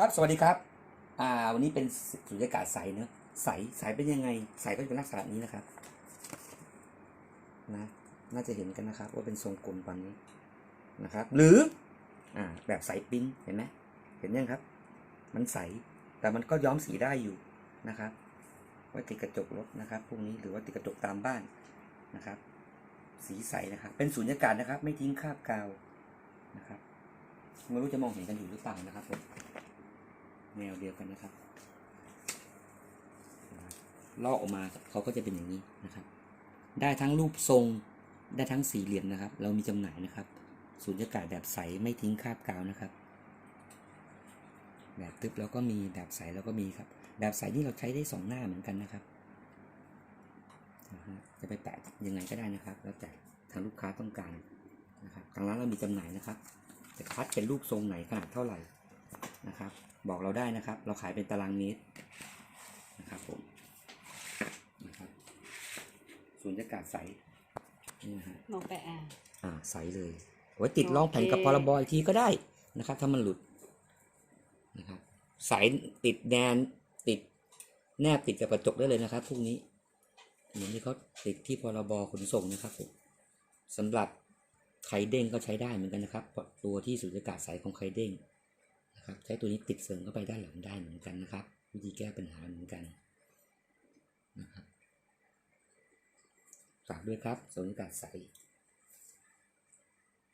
ครับ สวัสดีครับ อ่า วันนี้เป็นสุญญากาศใสเนอะใส ใสเป็นยังไง ใสก็จะเป็นลักษณะนี้นะครับ นะ น่าจะเห็นกันนะครับ ว่าเป็นทรงกลมตอนนี้นะครับ หรือ อ่า แบบใสปิ้นเห็นไหมเห็นยังครับ มันใส แต่มันก็ย้อมสีได้อยู่นะครับ ไว้ติดกระจกรถนะครับ พวกนี้ หรือว่าติดกระจกตามบ้านนะครับ สีใสนะครับ เป็นสุญญากาศนะครับ ไม่ทิ้งคราบกาวนะครับ ไม่รู้จะมองเห็นกันอยู่หรือเปล่านะครับผม แนวเดียวกันนะครับลอกออกมาเขาก็จะเป็นอย่างนี้นะครับ ได้ทั้งรูปทรงได้ทั้งสี่เหลี่ยมนะครับ เรามีจำหน่ายนะครับสูญญากาศแบบใสไม่ทิ้งคราบกาวนะครับ แบบตึบแล้วก็มีแบบใสแล้วก็มีครับ แบบใสนี่เราใช้ได้สองหน้าเหมือนกันนะครับจะไปแปะยังไงก็ได้นะครับ แล้วแต่ทางลูกค้าต้องการนะครับทางร้านเรามีจำหน่ายนะครับจะคัดเป็นรูปทรงไหนขนาดเท่าไหร่นะครับ บอกเราได้นะครับ เราขายเป็นตารางเมตรนะครับผมนะครับศูนย์อากาศใสนี่นะฮะลองไปอ่านอ่าใสเลยไว้ติดรองแผ่นโอเคกับพรบอีกทีก็ได้นะครับ ถ้ามันหลุดนะครับใสติดแนนติดแนบติดกับกระจกได้เลยนะครับพวกนี้เหมือนที่เขาติดที่พรบขนส่งนะครับผมสำหรับไข่เด้งก็ใช้ได้เหมือนกันนะครับ ตัวที่สุญญากาศใสของไข่เด้ง นะครับ ใช้ตัวนี้ติดเสริมเข้าไปด้านหลังได้เหมือนกันนะครับ วิธีแก้ปัญหาเหมือนกันนะครับฝากด้วยครับสนกาศใส